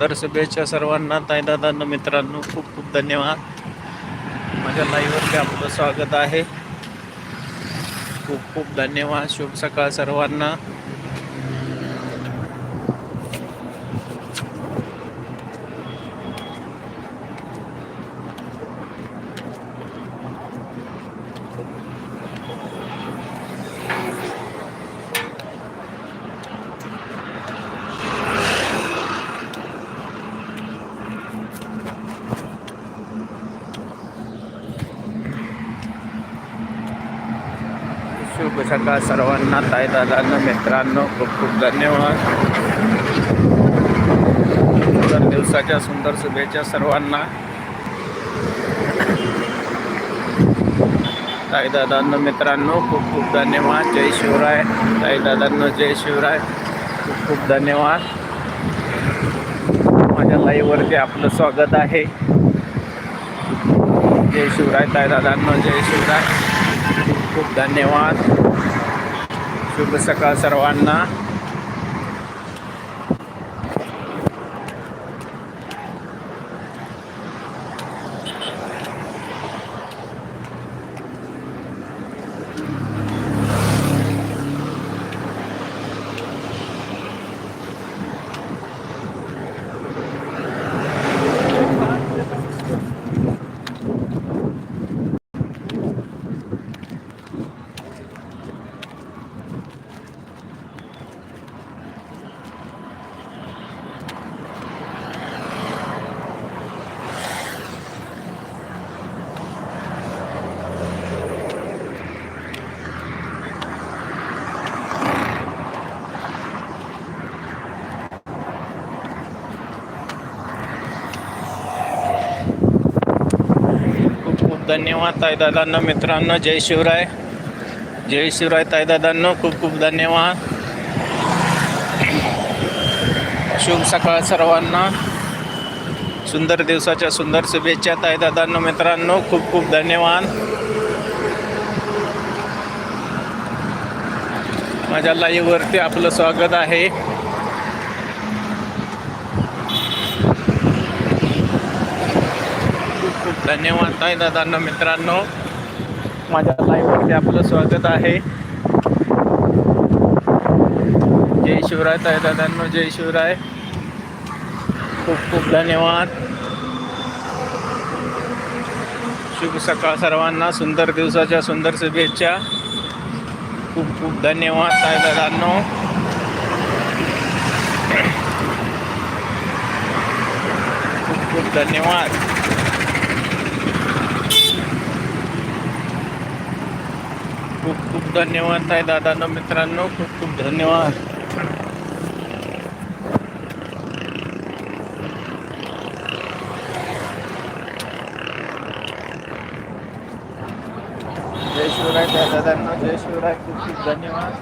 तर शुभेच्छा सर्वांना ताईदादांना मित्रांनो खूप खूप धन्यवाद. माझ्या लाईव्हवरती आपलं स्वागत आहे. खूप खूप धन्यवाद. शुभ सकाळ सर्वांना. सर्वांना सकाळ सर्वांना ताईदादांना मित्रांनो खूप खूप धन्यवाद. सुंदर दिवसाच्या सुंदर शुभेच्छा सर्वांना. ताईदादांना मित्रांनो खूप खूप धन्यवाद. जय शिवराय. ताईदादांना जय शिवराय. खूप खूप धन्यवाद. माझ्या लाईव्हवरती आपलं स्वागत आहे. जय शिवराय ताईदादांना जय शिवराय. खूप खूप धन्यवाद. शुभ सकाळ सर्वांना. धन्यवाद ताईदादांना मित्रांनो जय शिवराय. जय शिवराय ताईदादांना खूप खूप धन्यवाद. शुभ सकाळ सर्वांना. सुंदर दिवसाच्या सुंदर शुभेच्छा ताईदादांना मित्रांनो खूप खूप धन्यवाद. माझ्या लाईव्हवरती आपलं स्वागत आहे खूप खूप धन्यवाद आहे दादांना मित्रांनो. माझ्या लाईव्हवरती आपलं स्वागत आहे. जय शिवराय ताई दादांनो जय शिवराय. खूप खूप धन्यवाद. शुभ सकाळ सर्वांना सुंदर दिवसाच्या सुंदर शुभेच्छा. खूप खूप धन्यवाद ताई दादांनो. खूप खूप धन्यवाद. खूप धन्यवाद ताई दादांना मित्रांनो खूप खूप धन्यवाद. जय शिवराय त्या दादांना जय शिवराय खूप खूप धन्यवाद.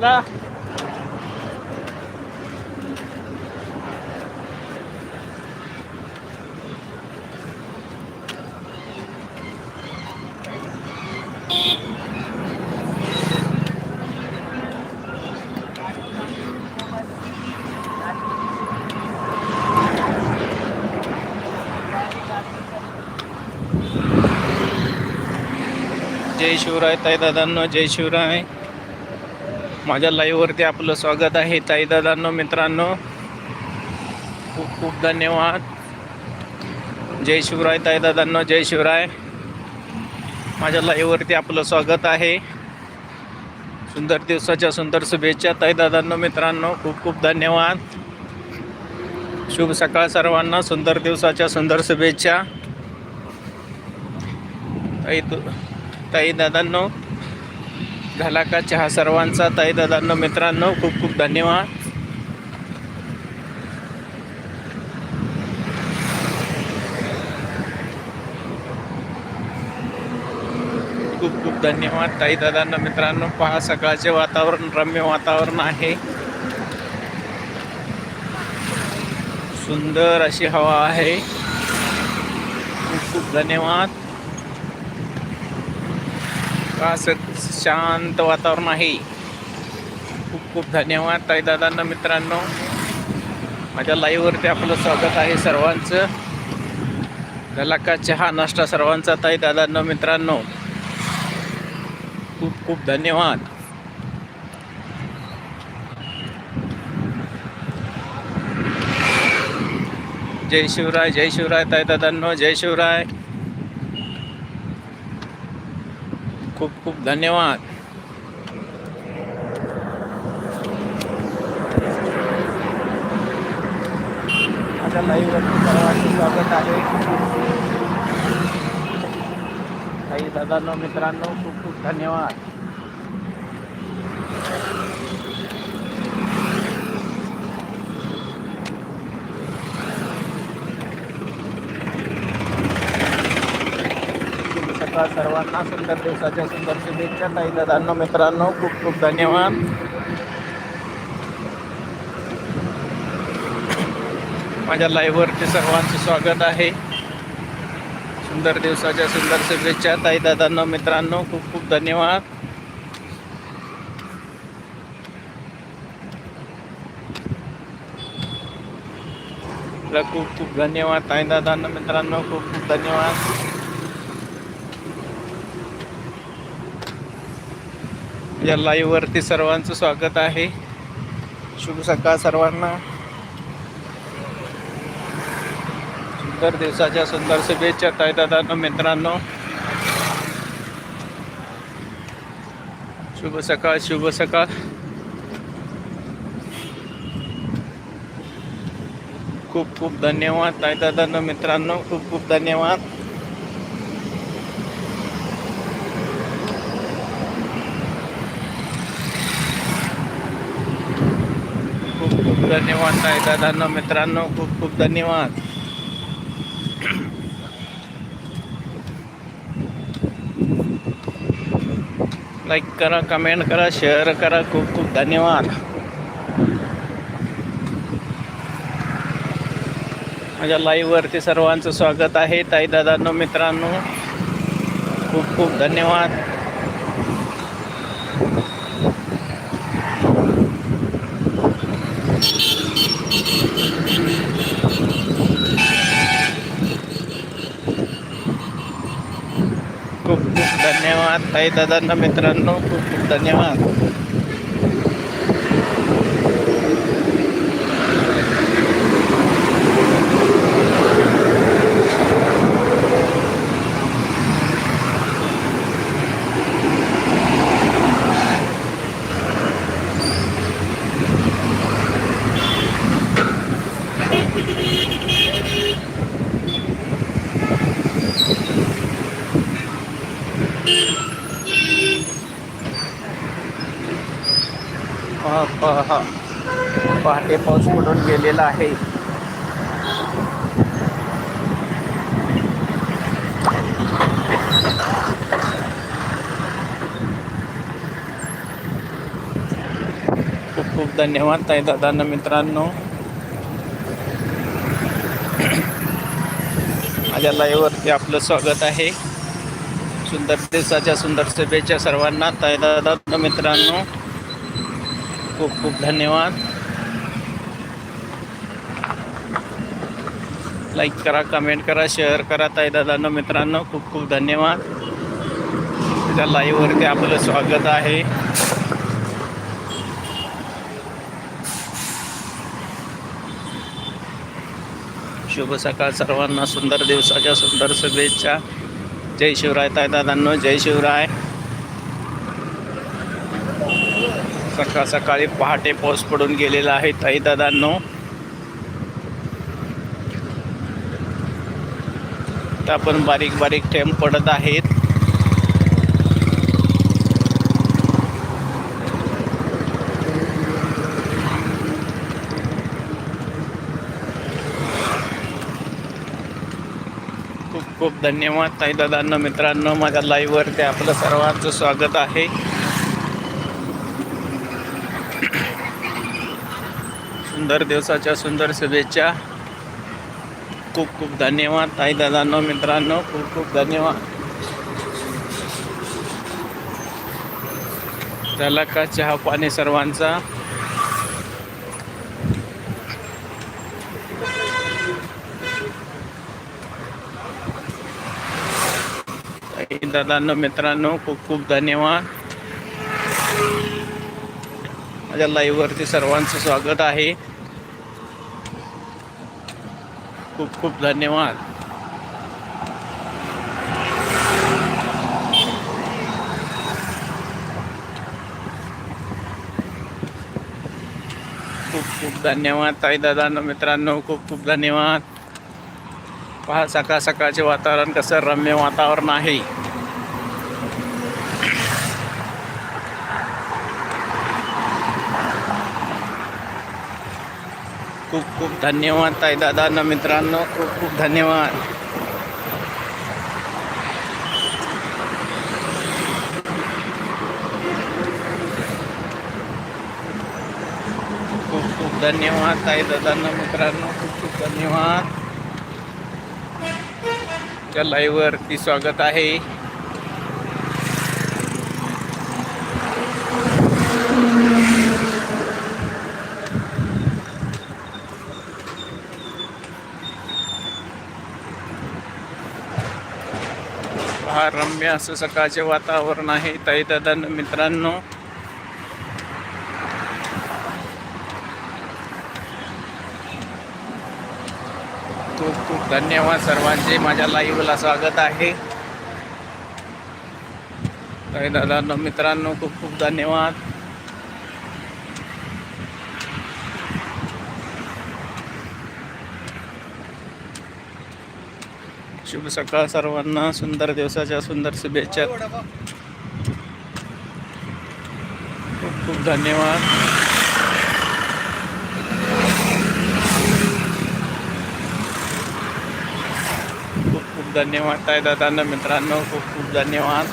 ला. जय शिवराय ताईदादांनो जय शिवराय. माझ्या लाईव्हवरती आपलं स्वागत आहे ताईदादांनो मित्रांनो. खूप खूप धन्यवाद. जय शिवराय ताईदादांनो जय शिवराय. माझ्या लाईव्हवरती आपलं स्वागत आहे. सुंदर दिवसाच्या सुंदर शुभेच्छा ताईदादांनो मित्रांनो. खूप खूप धन्यवाद. शुभ सकाळ सर्वांना सुंदर दिवसाच्या सुंदर शुभेच्छा. ताई ताई दादांनो झाला का चहा सर्वांचा? ताई दादांनो मित्रांनो खूप खूप धन्यवाद. खूप खूप धन्यवाद ताई दादांना मित्रांनो. पहा सकाळचे वातावरण रम्य वातावरण आहे. सुंदर अशी हवा आहे. खूप खूप धन्यवाद. असं शांत वातावरण आहे. खूप खूप धन्यवाद ताई दादांना मित्रांनो. माझ्या लाईव्हवरती आपलं स्वागत आहे सर्वांचं. झाला का चहा नाश्ता सर्वांचा ताई दादांना मित्रांनो. खूप खूप धन्यवाद. जय शिवराय जय शिवराय ताई दादांनो जय शिवराय. खूप खूप धन्यवाद. माझ्या लाईव्हवरती सर्वांचं स्वागत आहे. काही दादांनो मित्रांनो खूप खूप धन्यवाद. तुम्हाला सर्वांना सुंदर दिवसाच्या सुंदर शुभेच्छा. ताई दादांना मित्रांनो खूप खूप धन्यवाद. माझ्या लाईव्हवरचे सर्वांचे स्वागत आहे. सुंदर दिवसाच्या सुंदर शुभेच्छा. ताई दादांना मित्रांनो खूप खूप धन्यवाद. खूप खूप धन्यवाद. ताईदादांना मित्रांनो खूप खूप धन्यवाद. या लाईव्हवरती सर्वांचं स्वागत आहे. शुभ सकाळ सर्वांना. सुंदर दिवसाच्या सुंदर शुभेच्छा ताई दादांनो मित्रांनो. शुभ सकाळ शुभ सकाळ. खूप खूप धन्यवाद ताई दादांनो मित्रांनो. खूप खूप धन्यवाद खूप खूप धन्यवाद ताई दादांनो मित्रांनो खूप खूप धन्यवाद. लाईक करा कमेंट करा शेअर करा. खूप खूप धन्यवाद. माझ्या लाईव्हवरती सर्वांचं स्वागत आहे. ताई दादांनो मित्रांनो खूप खूप धन्यवाद खूप खूप काही दादांना मित्रांनो खूप खूप धन्यवाद पहा पहा उडून गेलेला आहे. खूप खूप धन्यवाद ताई दादांना मित्रांनो. माझ्या लाईव्हवरती आपलं स्वागत आहे. सुंदर दिवसाच्या सुंदर शुभेच्छा सर्वांना. ताई दादा मित्रांनो खूप खूप धन्यवाद. लाईक करा कमेंट करा शेअर करा ताई दादांना मित्रांनो खूप खूप धन्यवाद. त्या लाईव्हवरती आपलं स्वागत आहे. शुभ सकाळ सर्वांना सुंदर दिवसाच्या सुंदर शुभेच्छा. जय शिवराय ताई दादांनो जय शिवराय. सकाळ सकाळी पहाटे पाऊस पडून गेलेला आहे ताई दादांनो. आता पण बारीक बारीक थेंब पडत आहेत. खूप खूप धन्यवाद ताई दादांना मित्रांनो माझ्या लाईव्हवरती आपलं सर्वांचं स्वागत आहे. सुंदर दिवसाच्या सुंदर शुभेच्छा. खूप खूप धन्यवाद. ताई दादांनो मित्रांनो खूप खूप धन्यवाद. झाला का चहा पाणी सर्वांचा? ताई, दादांनो मित्रांनो खूप खूप धन्यवाद. माझ्या लाईव्ह वरती सर्वांचं स्वागत आहे. खूप खूप धन्यवाद. खूप खूप धन्यवाद ताई दादांना मित्रांनो खूप खूप धन्यवाद. पहा सकाळ सकाळचे वातावरण कसं रम्य वातावरण आहे खूप खूप धन्यवाद ताई दादांना मित्रांनो. खूप खूप धन्यवाद. खूप खूप धन्यवाद ताई दादांना मित्रांनो. खूप खूप धन्यवाद. त्या लाईव्हवरती स्वागत आहे. फार रम्य असं सकाळचे वातावरण आहे. ताई दादांनो मित्रांनो. खूप खूप धन्यवाद सर्वांचे. माझ्या लाईव्हला स्वागत आहे. ताई मित्रांनो खूप खूप धन्यवाद. शुभ सकाळ सर्वांना. सुंदर दिवसाच्या सुंदर शुभेच्छा. खूप खूप धन्यवाद. खूप खूप धन्यवाद ताई दादांना मित्रांनो. खूप खूप धन्यवाद.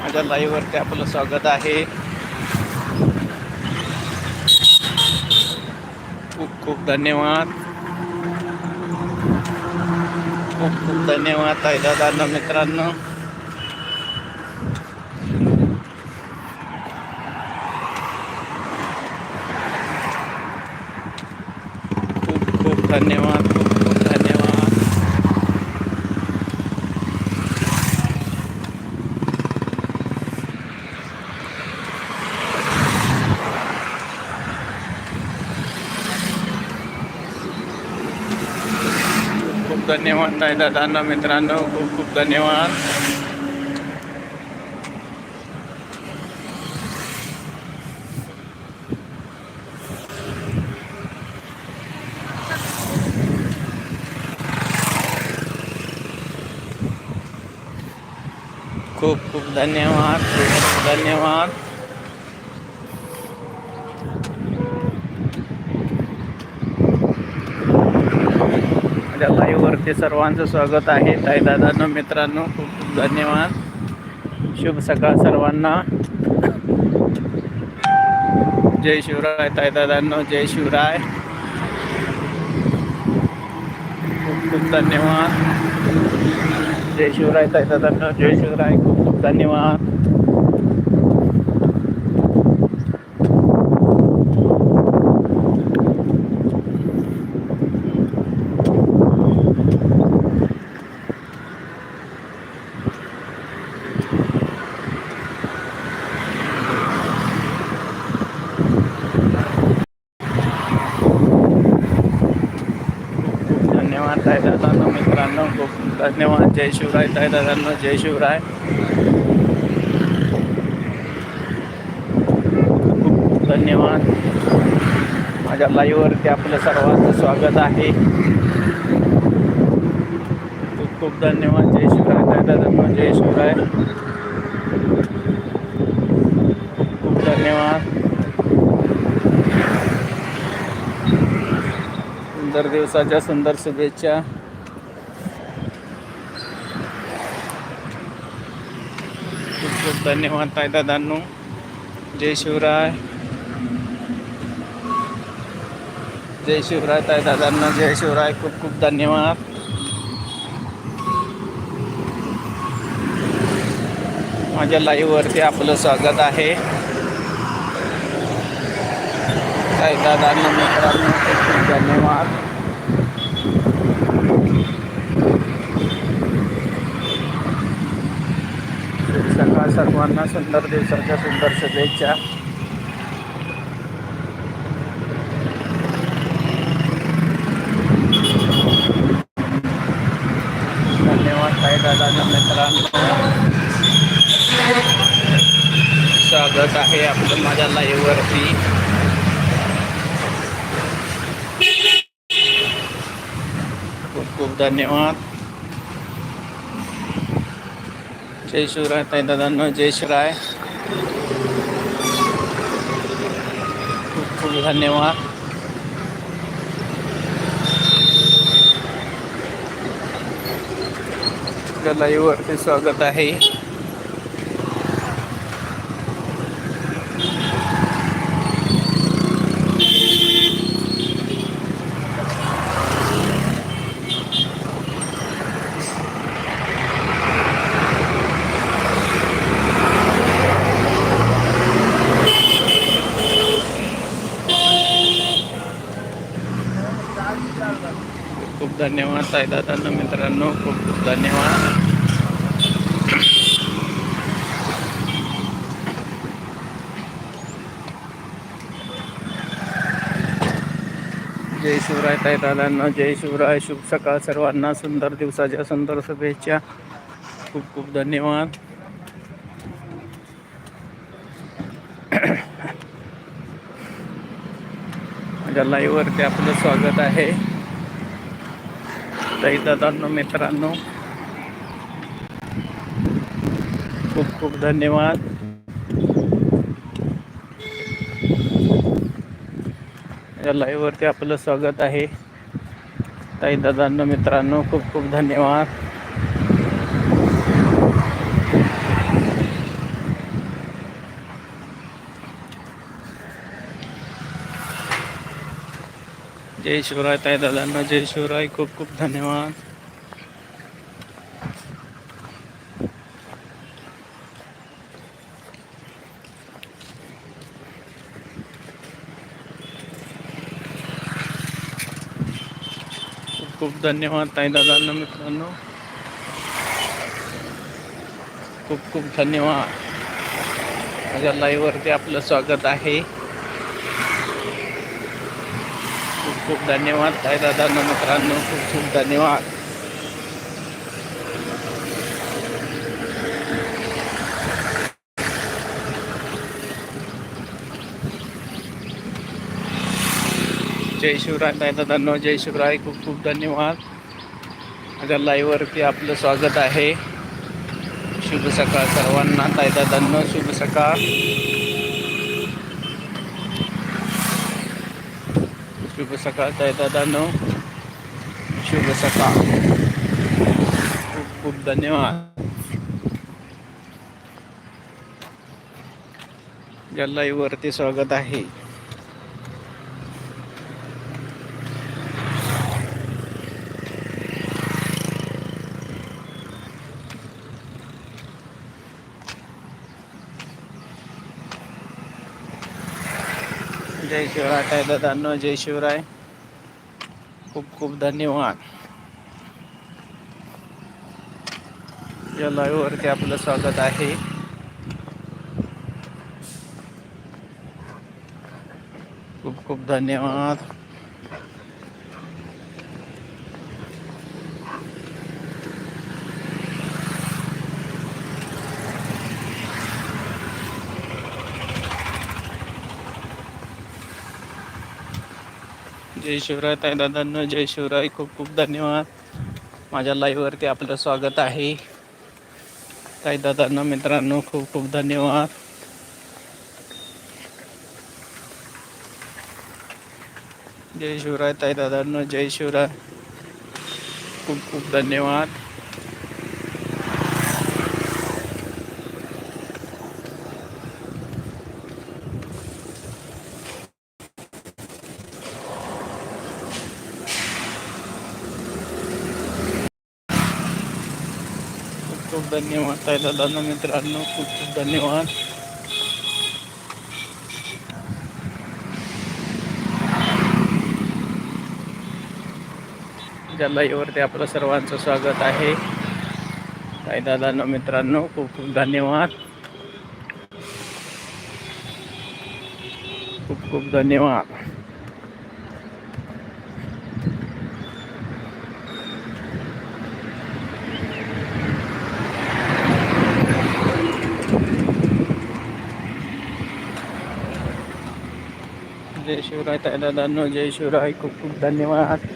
माझ्या लाईव्हवरती आपलं स्वागत आहे. खूप खूप धन्यवाद. खूप खूप धन्यवाद ताई दादांना मित्रांनो. खूप खूप धन्यवाद खूप खूप धन्यवाद खूप खूप दादांना मित्रांनो खूप खूप धन्यवाद. खूप खूप धन्यवाद. खूप धन्यवाद माझ्या लाईव्हवरती सर्वांचं स्वागत आहे. ताईदादांनो मित्रांनो खूप खूप धन्यवाद. शुभ सकाळ सर्वांना. जय शिवराय ताई दादांनो जय शिवराय. खूप खूप धन्यवाद. जय शिवराय ताई दादांनो जय शिवराय. खूप खूप धन्यवाद खूप धन्यवाद ताई दादांनो मित्रांनो खूप खूप धन्यवाद जय शिवराय ताई दादांना जय शिवराय. खूप धन्यवाद. माझ्या लाईव्हवरती आपलं सर्वांचं स्वागत आहे. खूप खूप धन्यवाद. जय शिवराय ताई दादांना जय शिवराय. खूप धन्यवाद. सुंदर दिवसाच्या सुंदर शुभेच्छा खूप खूप धन्यवाद ताई दादांनो. जय शिवराय. जय शिवराय ताई दादांना जय शिवराय. खूप खूप धन्यवाद. माझ्या लाईव्हवरती आपलं स्वागत आहे. काही दादांना मित्रांनो खूप खूप धन्यवाद शुभ सकाळ सर्वांना सुंदर दिवसाच्या सुंदर शुभेच्छा. धन्यवाद काही दादांना मित्रांनो. स्वागत आहे आपलं माझ्या लाईव्हवरती खूप खूप धन्यवाद. जय शिवराय ताई दादांनो जय शिवराय. खूप खूप धन्यवाद. आपल्या लाईव्हवरती स्वागत आहे. धन्यवाद साईदादांना मित्रांनो. खूप खूप धन्यवाद. जय शिवराय ताईदादांना जय शिवराय. शुभ सकाळ सर्वांना. सुंदर दिवसाच्या सुंदर शुभेच्छा. खूप खूप धन्यवाद. माझ्या लाईव्हवरती आपलं स्वागत आहे. दादांनो मित्रांनो. खूप खूप धन्यवाद. या लाईव्हवरती आपलं स्वागत आहे. ताई दादांनो मित्रांनो खूप खूप धन्यवाद. जय शिवराय ताई दादांना जय शिवराय. खूप खूप धन्यवाद. खूप खूप धन्यवाद ताई दादांना मित्रांनो. खूप खूप धन्यवाद. माझ्या लाईव्हवरती आपलं स्वागत आहे. खूप धन्यवाद. काय दादांना मित्रांनो खूप खूप धन्यवाद. जय शिवराय काय दादांनो जय शिवराय खूप खूप धन्यवाद. माझ्या लाईव्हवरती आपलं स्वागत आहे. शुभ सकाळ सर्वांना. ताई दादांनो शुभ सकाळ. शुभ सकाळ ताई दादांनो. शुभ सकाळ. खूप खूप धन्यवाद. या लाईव्हवरती स्वागत आहे. जय शिवराय दादांनो जय शिवराय. खूप खूप धन्यवाद. या लाईव्हवरती आपलं स्वागत आहे. खूप खूप धन्यवाद. जय शिवराय ताई दादांनो जय शिवराय. खूप खूप धन्यवाद. माझ्या लाईव्हवरती आपलं स्वागत आहे. ताई दादांना मित्रांनो खूप खूप धन्यवाद. जय शिवराय ताई दादांनो जय शिवराय. खूप खूप धन्यवाद खूप खूप धन्यवाद ताई दादा मित्रांनो खूप खूप धन्यवाद. जलाईवरती आपलं सर्वांचं स्वागत आहे. ताई मित्रांनो खूप खूप धन्यवाद. खूप खूप धन्यवाद जय शिवराय ताई दादांनो जय शिवराय खूप खूप धन्यवाद